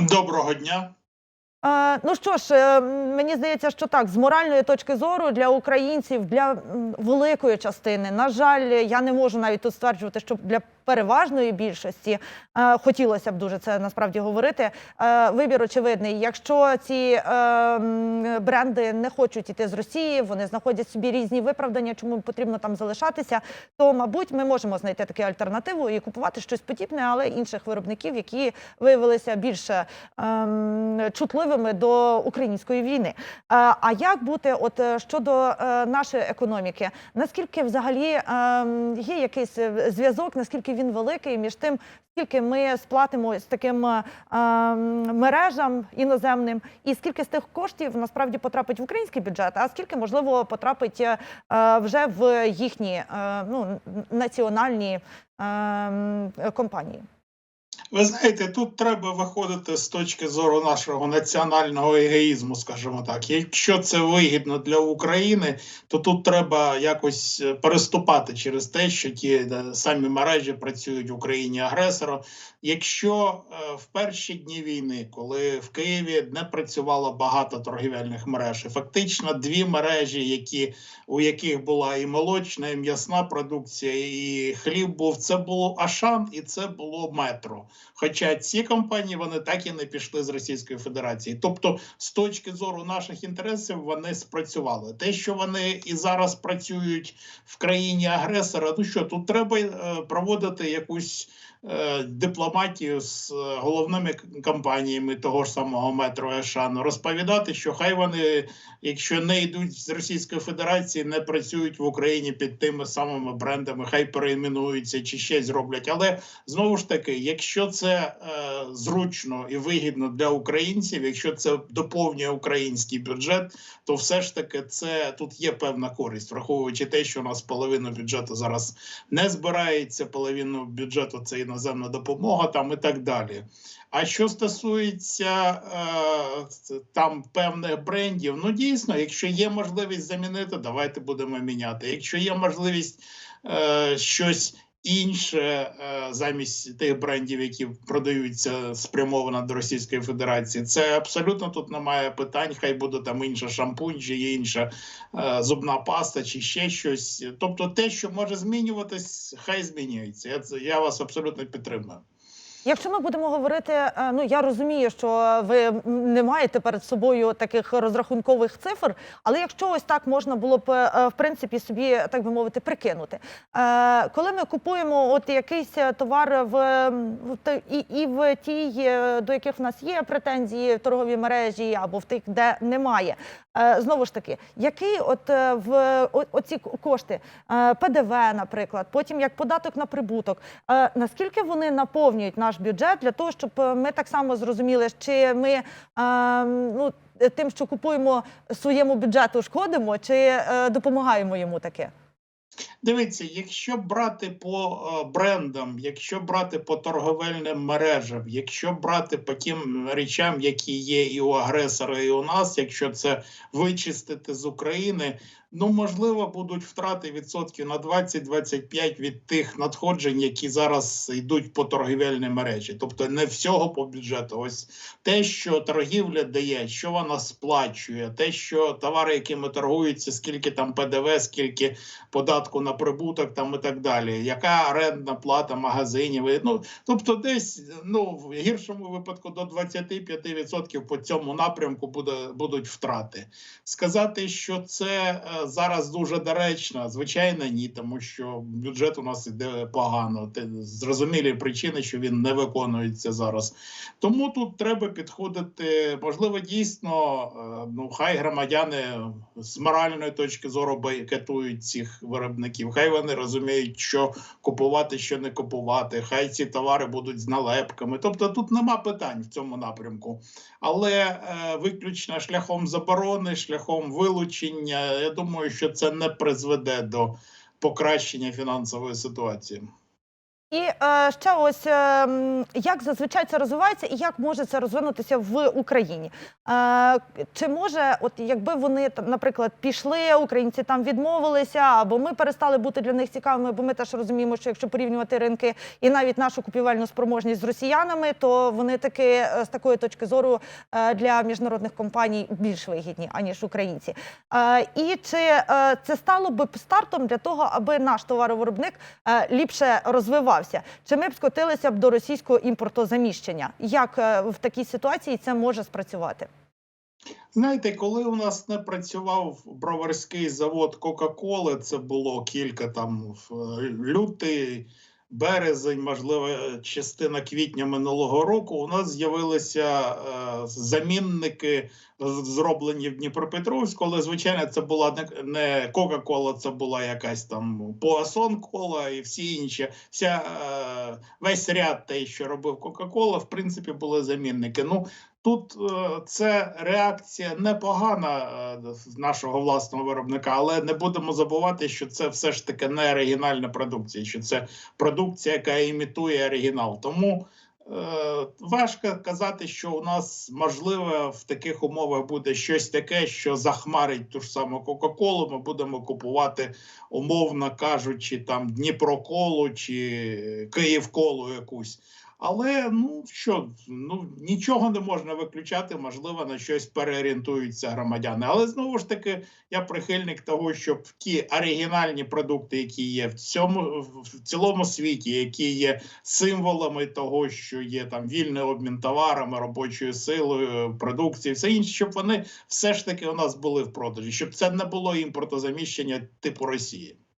Доброго дня. Ну що ж, е, мені здається, що так, з моральної точки зору для українців, для великої частини, на жаль, я не можу навіть тут стверджувати, що для переважної більшості е, хотілося б дуже це насправді говорити. Е, Вибір очевидний. Якщо ці е, бренди не хочуть іти з Росії, вони знаходять собі різні виправдання, чому потрібно там залишатися, то мабуть ми можемо знайти таку альтернативу і купувати щось подібне, але інших виробників, які виявилися більше ем, чутливими до української війни. А як бути, от щодо нашої економіки, наскільки взагалі ем, є якийсь зв'язок, наскільки він великий між тим, скільки ми сплатимо з таким е, ем, мережам іноземним, і скільки з тих коштів насправді потрапить в український бюджет, а скільки можливо потрапить е, вже в їхні е, ну, національні е, компанії? Ви знаєте, тут треба виходити з точки зору нашого національного егоїзму, скажімо так. Якщо це вигідно для України, то тут треба якось е, переступати через те, що ті самі мережі працюють в Україні агресором. Якщо е, в перші дні війни, коли в Києві не працювало багато торгівельних мереж, і фактично дві мережі, які у яких була і молочна, і м'ясна продукція, і хліб був, це було Ашан і це було метро. Хоча ці компанії вони так і не пішли з Російської Федерації. Тобто, з точки зору наших інтересів, вони спрацювали. Те, що вони і зараз працюють в країні агресора, ну що тут треба е, проводити якусь е, дипломатію з е, головними компаніями того ж самого метро Ешану, розповідати, що хай вони, якщо не йдуть з Російської Федерації, не працюють в Україні під тими самими брендами, хай перейменуються чи щось зроблять. Але знову ж таки, якщо це е, зручно і вигідно для українців, якщо це доповнює український бюджет, то все ж таки це тут є певна користь, враховуючи те, що у нас половину бюджету зараз не збирається, половину бюджету це іноземна допомога, там і так далі. А що стосується е, там певних брендів, ну дійсно, якщо є можливість замінити, давайте будемо міняти. Якщо є можливість е, щось інше е, замість тих брендів, які продаються спрямовано до Російської Федерації, це абсолютно тут немає питань. Хай буде там інша шампунь, чи інша е, зубна паста, чи ще щось. Тобто, те, що може змінюватись, хай змінюється. Я вас абсолютно підтримую. Якщо ми будемо говорити, е, ну я розумію, що ви не маєте перед собою таких розрахункових цифр, але якщо ось так можна було б е, в принципі собі, так би мовити, прикинути. Е, Коли ми купуємо от якийсь е, товар в, і, і в тій, е, до яких в нас є претензії в торговій мережі, або в тих, де немає. Е, Знову ж таки, який от е, в оці кошти е, ПДВ, наприклад, потім як податок на прибуток, е, наскільки вони наповнюють наш бюджет для того, щоб е, ми так само зрозуміли, чи ми е, ну, тим, що купуємо своєму бюджету, шкодимо, чи е, допомагаємо йому таке? Дивіться, якщо брати по брендам, якщо брати по торговельним мережам, якщо брати по тим речам, які є і у агресора, і у нас, якщо це вичистити з України, ну можливо, будуть втрати відсотків на 20-25 від тих надходжень, які зараз йдуть по торговельній мережі. Тобто не всього по бюджету. Ось те, що торгівля дає, що вона сплачує, те, що товари, якими торгуються, скільки там ПДВ, скільки податку на прибуток там і так далі. Яка орендна плата магазинів? Ну тобто, десь ну в гіршому випадку до 25% по цьому напрямку буде будуть втрати. Сказати, що це е, зараз дуже доречно, звичайно, ні, тому що бюджет у нас іде погано. Зрозумілі причини, що він не виконується зараз. Тому тут треба підходити, можливо, дійсно, е, ну хай громадяни з моральної точки зору бойкотують цих виробників. Хай вони розуміють, що купувати, що не купувати. Хай ці товари будуть з налепками. Тобто тут нема питань в цьому напрямку. Але е, виключно шляхом заборони, шляхом вилучення, я думаю, що це не призведе до покращення фінансової ситуації. І е, ще ось е, як зазвичай це розвивається, і як може це розвинутися в Україні? Е, чи може, от якби вони наприклад, пішли, українці там відмовилися, або ми перестали бути для них цікавими, бо ми теж розуміємо, що якщо порівнювати ринки і навіть нашу купівельну спроможність з росіянами, то вони таки е, з такої точки зору е, для міжнародних компаній більш вигідні аніж українці. Е, і чи е, це стало би стартом для того, аби наш товаровиробник е, ліпше розвивався? Чи ми б скотилися б до російського імпортозаміщення? Як е, в такій ситуації це може спрацювати? Знаєте, коли у нас не працював броварський завод Кока-Коли, це було кілька там е, лютий, березень, можливо, частина квітня минулого року. У нас з'явилися е, замінники, зроблені в Дніпропетровську, але звичайно, це була не, Кока-Кола, це була якась там Поасон Кола і всі інші. Вся е, весь ряд те, що робив Кока-Кола, в принципі, були замінники. Ну Тут е, це реакція непогана е, нашого власного виробника, але не будемо забувати, що це все ж таки не оригінальна продукція, що це продукція, яка імітує оригінал. Тому е, важко казати, що у нас можливо в таких умовах буде щось таке, що захмарить ту ж саму Кока-Колу. Ми будемо купувати, умовно кажучи, там Дніпроколу чи Київколу якусь. Але ну що, ну нічого не можна виключати, можливо, на щось переорієнтуються громадяни. Але знову ж таки, я прихильник того, щоб ті оригінальні продукти, які є в цьому в цілому світі, які є символами того, що є там вільний обмін товарами, робочою силою, продукцією, все інше, щоб вони все ж таки у нас були в продажі, щоб це не було імпортозаміщення типу Росії.